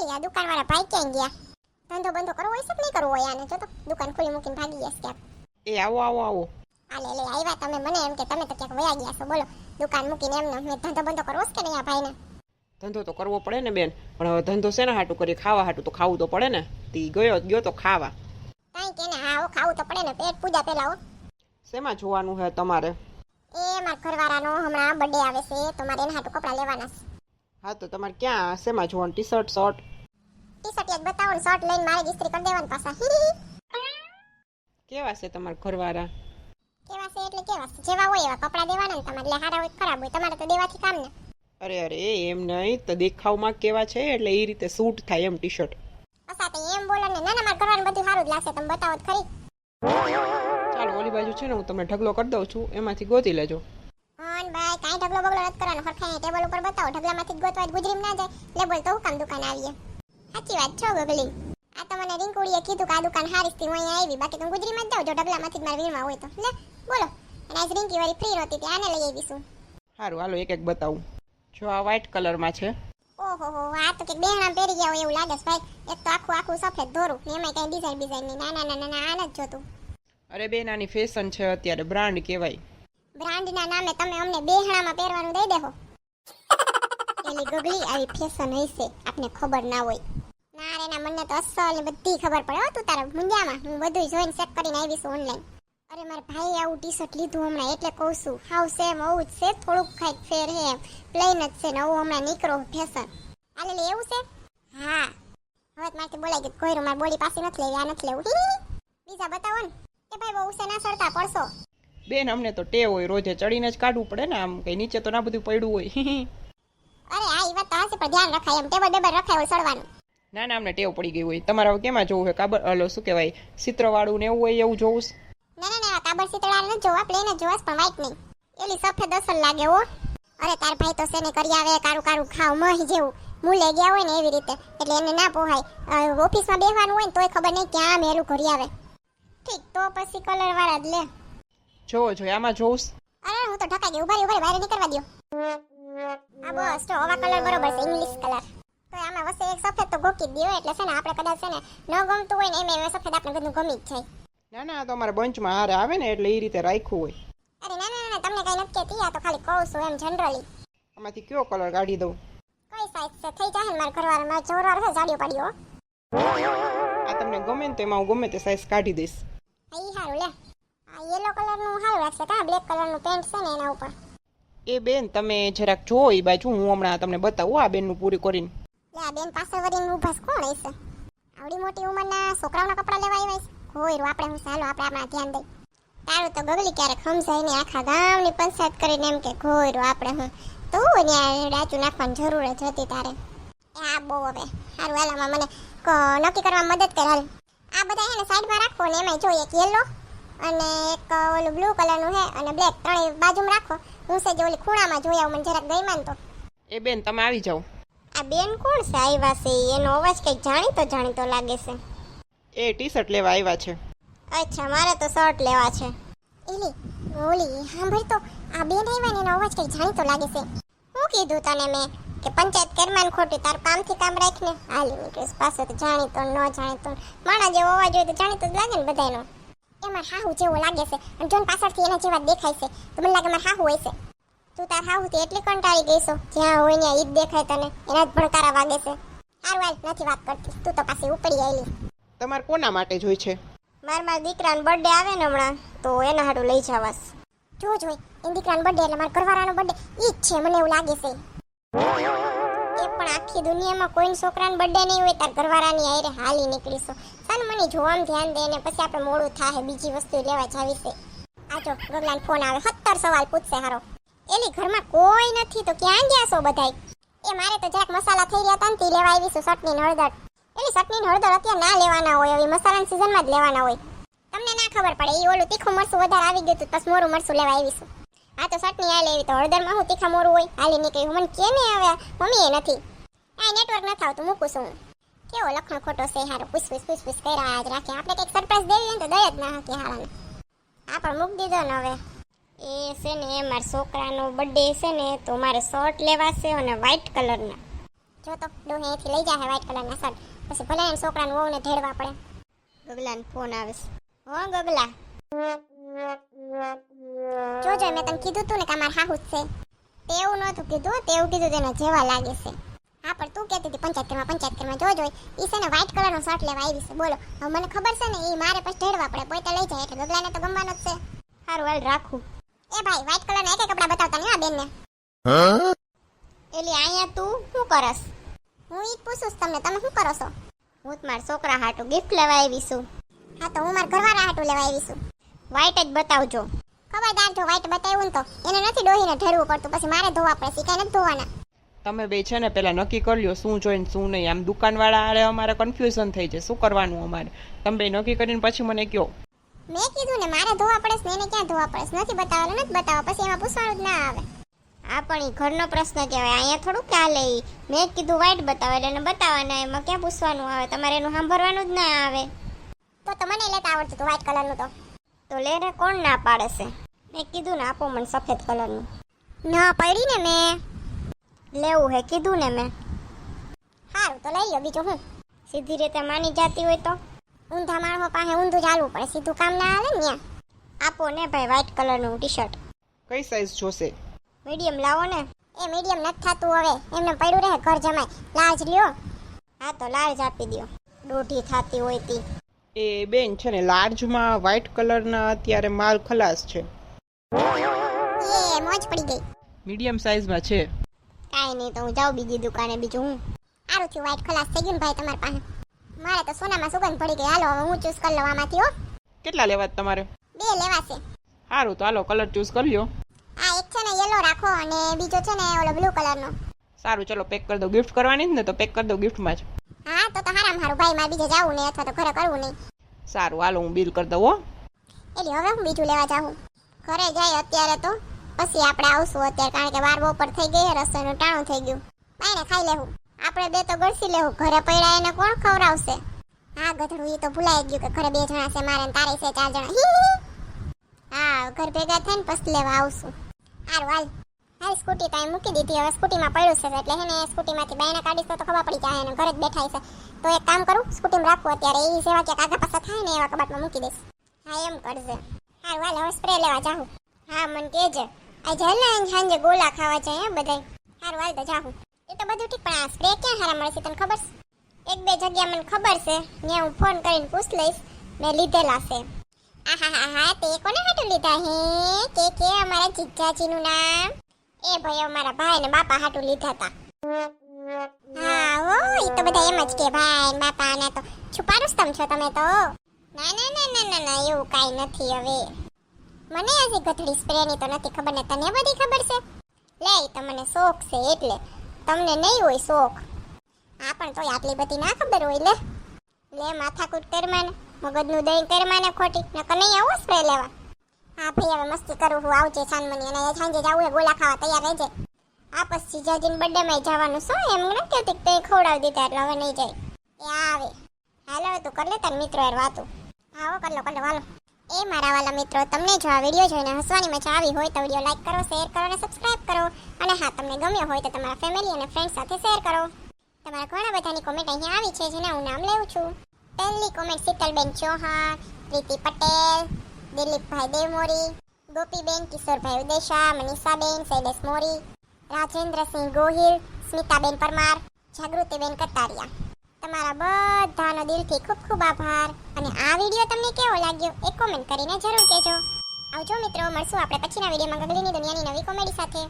એલી આ દુકાનવાળા ભાઈ ક્યાં ગયા? ધંધો બંધો કરવો હોય છે કે નહીં કરવો હોય આને? જો તો દુકાન ખુલ્લી મૂકીને ભાગી ગયા ક્યાંક. એ આવો આવો આવો. આ લે લે આવ્યા તમે મને એમ કે તમે તો ક્યાંક વયા ગયા છો બોલો. દુકાન મૂકીને એમને મેં ધંધો બંધો કરવો છે કે નહીં આ ભાઈને? ધંધો તો કરવો પડે ને બેન. પણ હવે ધંધો શેના હાટું કરીએ ખાવા હાટું તો ખાવું તો પડે ને. તી ગયો ગયો તો ખાવા. કાંઈ કે ને હા ખાવું તો પડે ને પેટ પૂજા પેલા હો. શેમાં જોવાનું છે તમારે? એ મારા ઘરવાળાનો હમણાં બર્થડે આવે છે તો મારે એના હાટું કપડાં લેવાના છે. હા તો તમારે ક્યાં શેમાં જોવાનું? T shirt shirt T shirt એક બતાવો ને શર્ટ લઈને મારે ઇસ્ત્રી કરી દેવાનું પાછા. કેવા છે તમારા ઘરવાળા? કેવા છે એટલે કેવા છે? જેવા હોય એવા કપડા દેવાના ને તમારે. એટલે હારા હોય ખરાબ હોય તમારે તો દેવાથી કામ ને. અરે અરે એમ નહીં તો દેખાવમાં કેવા છે? એટલે એ રીતે સૂટ થાય એમ ટી શર્ટ અસા તો એમ બોલો ને ના ના મારા ઘરવાળાને બધું સારું જ લાગશે. તમે બતાવો ખરી. ચાલો ઓલી બાજુ છે ને હું તમને ઢગલો કરી દઉં છું. એમાંથી ગોતી લેજો. હોન ભાઈ કાઈ ઢગલો બગલો નથી કરવાનો. ફરખાઈ ટેબલ ઉપર બતાવો. ઢગલામાંથી જ ગુજરીમ ના જાય. લે બોલ તો હું કામ દુકાન આવીએ? સાચી વાત છો ગગલી. આ તો મને રિંકુડીએ કીધું કે આ દુકાન હારી થી હું અહીંયા આવી. બાકી તો ગુજરીમાં જ જાઉં જો ડબલામાંથી જ મારે વીણવા હોય તો. લે બોલો. અને આજ રિંકી વાળી ફ્રી રહેતી હતી આને લઈ આવીશું. સારું હાલો એક એક બતાવું. જો આ વ્હાઇટ કલરમાં છે. ઓહો હો આ તો કે બેણા પહેરી ગયા હોય એવું લાગે છે ભાઈ. એક તો આખું આખું સફેદ દોરું ને એમાં કઈ ડિઝાઇન ડિઝાઇનની ના ના ના ના આને જ જોતું. અરે બેન આની ફેશન છે અત્યારે બ્રાન્ડ કહેવાય. બ્રાન્ડના નામે તમે અમને બેહણામાં પહેરવાનું દઈ દેહો. એલી ગગલી આવી ફેશન હશે, આપને ખબર ના હોય. ના રે, ના, મને તો અસલ ને બધી ખબર પડે તું તારા મુંજામાં હું બધું જોઈને ચેક કરીને આવીશ ઓનલાઈન અરે, મારા ભાઈ આવું ટી શર્ટ લીધું હમણાં, એટલે કહું છું, હાવ સેમ આવું જ છે. થોડુંક ખાઈક ફેર હે પ્લેન જ છે નવું હમણાં નીકળો ફેશન હાલે લે એવું છે? હા. હવે મારથી બોલાય કે કોઈ મારી બોડી પાસે નથી લેવી, આ નથી લેવું. બીજા બતાવો ને. કે ભાઈ બહુ છે ના સડતા પડશો. બેન, અમને તો ટેવ હોય, રોજે ચડીને જ કાઢવું પડે ને આમ. કઈ નીચે તો ના બધું પડ્યું હોય. અરે આ ઈ વાત તો હશે પણ ધ્યાન રખાય એમ. ટેબલ બેબલ રખાય હોય સડવાનું ના ના અમને ટેવ પડી ગઈ હોય. તમારે હવે કેમાં જોવું હોય કાબર હલો શું કહેવાય? ચિત્રવાળું ને એવું હોય એવું જોવું ના ના ના કાબર સીતળા ન જોવા. પ્લેન જ જોવાસ પણ વાઈટ નહીં. એલી સફેદ અસલ લાગે હો. અરે તાર ભાઈ તો સેને કરી આવે કારું કારું ખાવ મહી જેવું. મૂલે ગયા હોય ને એવી રીતે. એટલે એને ના પોહાય. ઓફિસમાં બેહવાનું હોય ને તોય ખબર નહીં ક્યાં મેલું કરી આવે. ઠીક તો પછી કલર વાળા જ લે. જોવો જોઈએ આમાં જોઉં? અરે હું તો ઢકાઈ ગઈ. ઉભારી ઉભારી બહાર નીકળવા દ્યો. આ બસ તો આવા કલર બરોબર છે ઇંગ્લિશ કલર. તો આમાં વચ્ચે એક સફેદ તો ગોકી જ એટલે છે ને આપણે કદાચ છે ને ન ગમતું હોય ને એમ સફેદ આપણે બધું ગમી જ જાય. ના ના તો અમારા બંચમાં હારે આવે ને એટલે એ રીતે રાખ્યું હોય. અરે ના ના ના તમને કઈ નથી કહેતી આ તો ખાલી કહું છું એમ જનરલી આમાંથી કયો કલર કાઢી દઉં? કઈ સાઈઝ છે? થઈ જાય ને મારા ઘરવાળા મારા ચોરવાર છે જાડિયો પાડ્યો. આ તમને ગમે ને તો એમાં હું ગમે તે સાઈઝ કાઢી દઈશ. હા ઈ હારું લે. આ યેલો કલરનું સારું લાગશે કા બ્લેક કલરનું પેન્ટ છે ને એના ઉપર. એ બેન, તમે જરાક જોવો એ બાજુ, હું હમણાં તમને બતાવું આ બેનનું પૂરી કરીને. આ બેન પાસે વળીને ઊભા કોણ હશે આવડી મોટી ઉંમરના છોકરાઓના કપડાં લેવા આવ્યા હોય આપણે હું ચાલો આપણે આપણા ધ્યાન દઈ. તારું તો ગગલી ક્યારેક સમજાય ને આખા ગામની પંચાયત કરીને એમ કે ઘોયરો આપણે હું. તો ત્યાં ડાચું નાખવાની જરૂર જ હતી તારે. એ આ બહુ હવે. સારું હાલામાં મને નક્કી કરવા મદદ કર, હાલ. આ બધા એને સાઈડમાં રાખો ને એમાં જોઈએ કે યલો અને એક ઓલું બ્લુ કલરનું છે અને બ્લેક ત્રણેય બાજુમાં રાખો. હું છે જે ઓલી ખૂણામાં જોઈ આવું મને જરાક ગઈ માન તો. એ બેન તમે આવી જાઓ. આ બેન કોણ છે આવ્યા છે? એનો અવાજ કંઈક જાણીતો જાણીતો લાગે છે. એ ટી શર્ટ લેવા આવ્યા છે. અચ્છા મારે તો શર્ટ લેવા છે. એલી ઓલી સાંભળ તો આ બેન આવ્યા ને એનો અવાજ કંઈક જાણીતો લાગે છે. હું કીધું તને મેં કે પંચાયત કરમાન ખોટી તાર કામથી કામ રાખને. હાલી નીકળીશ પાસે તો જાણીતો ન જાણીતો. માણા જેવો અવાજ હોય તો જાણીતો જ લાગે ને બધાનો એમાં હાહુ જેવો લાગે છે. અને જોન પાછળથી એના જેવા દેખાય છે. તો મને લાગે મારે હાહુ હોય છે તું તાર હાહુથી એટલી કંટાળી ગઈ છો. જ્યાં હોય ત્યાં ઈ જ દેખાય તને. એના જ ભણકારા વાગે છે. હારું હાલ નથી વાત કરતી. તું તો પાછી ઉપડી આવેલી તમારે કોના માટે જોઈ છે? મારા મારા દીકરાનો બર્થડે આવે ને હમણાં તો એના હાટું લઈ જવાસ. જો જોઈ એ દીકરાનો બર્થડે એટલે મારા ઘરવાળાનો બર્થડે ઈ જ છે મને એવું લાગે છે. એ પણ આખી દુનિયામાં કોઈ છોકરાને બર્થડે નહીં હોય, તાર ઘરવાળાની આયરે હાલી નીકળીશું. સાન મને જોવામાં ધ્યાન દે ને પછી આપણે મોડું થાય બીજી વસ્તુ લેવા જાવી છે આ જો, ગગલાને ફોન આવે, સત્તર સવાલ પૂછશે હારો. એલી ઘરમાં કોઈ નથી, તો ક્યાં ગયા છો બધાય? એ મારે તો જરાક મસાલા થઈ રહ્યા હતા ને, તે લેવા આવીશું ચટણી હળદર. એલી ચટણી હળદર અત્યારે ના લેવાના હોય, હવે મસાલાની સિઝનમાં જ લેવાના હોય. તમને ના ખબર પડે એ ઓલું તીખું મરસું વધારે આવી ગયું પછી મોરું મરસું લેવા આવીશું આ તો ચટણી આ લેવી તો હળદરમાં હું તીખા મોરું હોય. હાલી નીકળી મને કે આવ્યા મમ્મી એ નથી. આ નેટવર્ક નથી આવતું મૂકું છું કેવો લખણ ખોટો છે હારો. પૂછ પૂછ પૂછ પૂછ કર્યા આજ રાખે. આપણે કંઈક સરપ્રાઈઝ દેવી ને તો દઈ જ ના હાકી હારાને આ પણ મૂક દીધો ને હવે. એ છે ને મારા છોકરાનો બર્થડે છે ને, તો મારે શર્ટ લેવા છે અને વ્હાઇટ કલરના જો તો, ડોહે અહીંથી લઈ જાય વ્હાઇટ કલરના શર્ટ પછી ભલે એને છોકરાને વહુને ઢેડવા પડે. ગગલાને ફોન આવે છે હો ગગલા જોજો મેં તને કીધું તું ને કે અમારે હાહુ છે. તેવું નહોતું કીધું, તેવું કીધું તેના જેવા લાગે છે. હા, પણ તું કહેતી હતી પંચાયત ઘરમાં પંચાયત ઘરમાં જોજો ઈ છે ને વ્હાઈટ કલરનો શર્ટ લેવા આવી છે. બોલો, હવે મને ખબર છે ને એ મારે પછી ઢેડવા પડે. પોતે લઈ જાય એટલે ગગલાને તો ગમવાનો જ છે. સારું હાલ રાખું. એ ભાઈ વ્હાઈટ કલરના એક કપડા બતાવતા નહીં આ બેનને? એટલે અહીંયા તું શું કરસ? હું ઈ પૂછું તમને, તમે શું કરો છો? હું તો મારા છોકરા હાટુ ગિફ્ટ લેવા આવી છું. હા, તો હું મારા ઘરવાળા હાટુ લેવા આવી છું. વ્હાઈટ જ બતાવજો. ખબરદાર જો વ્હાઈટ બતાવ્યું ને તો એને નથી ડોહીને ઢેરવું પડતું. પછી મારે ધોવા પડે શીખાય નથી ધોવાના. તમે બે છે ને પેલા નક્કી કરી લ્યો શું જોઈને શું નહીં. આમ દુકાનવાળા આરે અમારે કન્ફ્યુઝન થઈ જાય. શું કરવાનું અમારે? તમે બે નક્કી કરીને પછી મને કહો મેં કીધું ને મારે ધોવા પડે ને એને ક્યાં ધોવા પડે નથી બતાવવાનું નથી બતાવવા. પછી એમાં પૂછવાનું જ ના આવે. આ પણ એ ઘરનો પ્રશ્ન કહેવાય. અહીંયા થોડું ચાલે ઈ. મેં કીધું વાઇટ બતાવે એટલે એને બતાવવાના. એમાં ક્યાં પૂછવાનું આવે? તમારે એનું સાંભળવાનું જ ના આવે. તો તો મને લેતા આવડતું હતું વ્હાઈટ કલરનું તો. તો લે કોણ ના પાડે છે? મેં કીધું ને આપો મને સફેદ કલરનું. ના પડી ને મેં. લેવું હે કીધું ને મેં. સારું તો લઈ લો બીજું હું. સીધી રીતે માની જાતી હોય તો. ઊંધા માણસો પાસે ઊંધું ચાલવું પડે સીધું કામ ના આવે ને. આપો ને ભાઈ વ્હાઈટ કલરનું ટી શર્ટ કઈ સાઈઝ જોશે? મીડિયમ લાવો ને. એ મીડિયમ નથી થતું હવે એમને પડ્યું રહે ઘર જમાય. લાર્જ લ્યો હા તો લાર્જ આપી દ્યો. દોઢી થતી હોય તી. એ બેન છે ને લાર્જમાં વ્હાઈટ કલરના અત્યારે માલ ખલાસ છે. એ મોજ પડી ગઈ. મીડિયમ સાઈઝમાં છે. કાઈ નહીં તો હું જાઉં બીજી દુકાને બીજું હું. સારું થયું વ્હાઈટ ખલાસ થઈ ગયું ને ભાઈ તમારી પાસે. મારે તો સોનામાં સુગંધ પડી ગઈ. હાલો હવે હું ચૂઝ કરી લઉં આમાંથી હો. કેટલા લેવા તમારે? બે લેવાશે. સારું તો હાલો કલર ચૂઝ કરી લ્યો. આ એક છે ને યલો રાખો અને બીજો છે ને ઓલો બ્લુ કલરનો સારું ચલો પેક કરી દો ગિફ્ટ કરવાની જ ને તો પેક કરી દો ગિફ્ટમાં જ. હા તો તો હારામ હારું. ભાઈ મારે બીજે જાવું નહીં અથવા તો ઘરે કરવું નહીં. સારું હાલો હું બિલ કરી દઉં હો. એટલે હવે હું બીજું લેવા જાઉં. ઘરે જાય અત્યારે તો. પછી આપણે આવશું અત્યારે કારણ કે વાર બપોર થઈ ગઈ રસોઈનું ટાણું થઈ ગયું. બાઈને ખાઈ લેવું. આપણે બે તો ગળસી લેવું. ઘરે પડ્યા એને કોણ ખવડાવશે? હા ગધડું એ તો ભૂલાઈ ગયું કે ઘરે બે જણા છે મારે તારે છે ચાર જણા. હી, ઘર ભેગા થઈને પછી લેવા આવશું. હારું હાલ. હાલ સ્કૂટી ત્યાં મૂકી દીધી. હવે સ્કૂટીમાં પડ્યું છે એટલે હે ને સ્કૂટીમાંથી બાયણે કાઢીશ તો તો ખબર પડી જાય એને ઘરે જ બેઠા છે તો એક કામ કરું, સ્કૂટીમાં રાખું અત્યારે. એ સેવા કે કાગા પાછા થાય ને એવા કબાટમાં મૂકી દઈશ. હા, એમ કરજે. હારું, હાલ, હવે સ્પ્રે લેવા જાઉં હા, મને કહેજે. આ હે ને સાંજે ગોલા ખાવા જાય હે બધાય. હારું, હાલ તો જાઉં એ તો બધું ઠીક, પણ આ સ્પ્રે ક્યાં હારા મળશે તને ખબર છે? એક બે જગ્યા મને ખબર છે. ત્યાં હું ફોન કરીને પૂછ લઈશ. મેં લીધેલા છે. આહા હા હા તે કોને હાટું લીધા હે? કે કે, અમારા જીજાજીનું નામ? એ ભાઈ અમારા ભાઈ ને બાપા હાટુ લીધા હતા હા, હો એ તો બધા એમ જ કે ભાઈ ને બાપા ને તો તમ છો તમે તો. ના ના ના ના ના ના, એવું કાંઈ નથી હવે. મને હજી ગધડી સ્પ્રેની તો નથી ખબર ને તને બધી ખબર છે? લે તો મને શોખ છે એટલે. તમને નહીં હોય શોખ. હા, પણ તોય આટલી બધી ના ખબર હોય, લે. લે, માથાકૂટ કરમાને મગજનું દહીં કરમાને ખોટી, નકર નહીં આવું સ્પ્રે લેવા. હા, ભાઈ, હવે મસ્તી કરું, હું આવજે છાનમની અને સાંજે જાવું એ ગોલા ખાવા તૈયાર રહેજે. આ પછી જીજાજીને બર્થડે માં જવાનું શું એમ નથી કહેતી કે તે ખવડાવી દીધા એટલે હવે નહીં જાય. એ આવે. હાલો, તું કર લે તાર મિત્રો યાર વાતું. આવો કર લો કર લો, હાલો. એ મારા વાલા મિત્રો, તમને જો આ વીડિયો જોઈને હસવાની મજા આવી હોય તો વીડિયો લાઈક કરો શેર કરો અને સબસ્ક્રાઇબ કરો. અને હા, તમને ગમ્યો હોય તો તમારા ફેમિલી અને ફ્રેન્ડ સાથે શેર કરો. તમારા ઘણા બધાની કોમેન્ટ અહીંયા આવી છે, જેના હું નામ લેવું છું. પહેલી કોમેન્ટ શીતલબેન ચૌહાણ, પ્રીતિ પટેલ દિલીપભાઈ દેવમોરી, ગોપીબેન, કિશોરભાઈ ઉદેશા, મનીષાબેન, શૈલેષ મોરી, રાજેન્દ્રસિંહ ગોહિલ, સ્મિતાબેન પરમાર, જાગૃતિબેન કતારિયા તમારા બધાનો દિલથી ખૂબ ખૂબ આભાર. અને આ વીડિયો તમને કેવો લાગ્યો એ કોમેન્ટ કરીને જરૂર કહેજો. આવજો મિત્રો, મળશું આપણે પછીના વિડીયોમાં ગગલીની દુનિયાની નવી કોમેડી સાથે.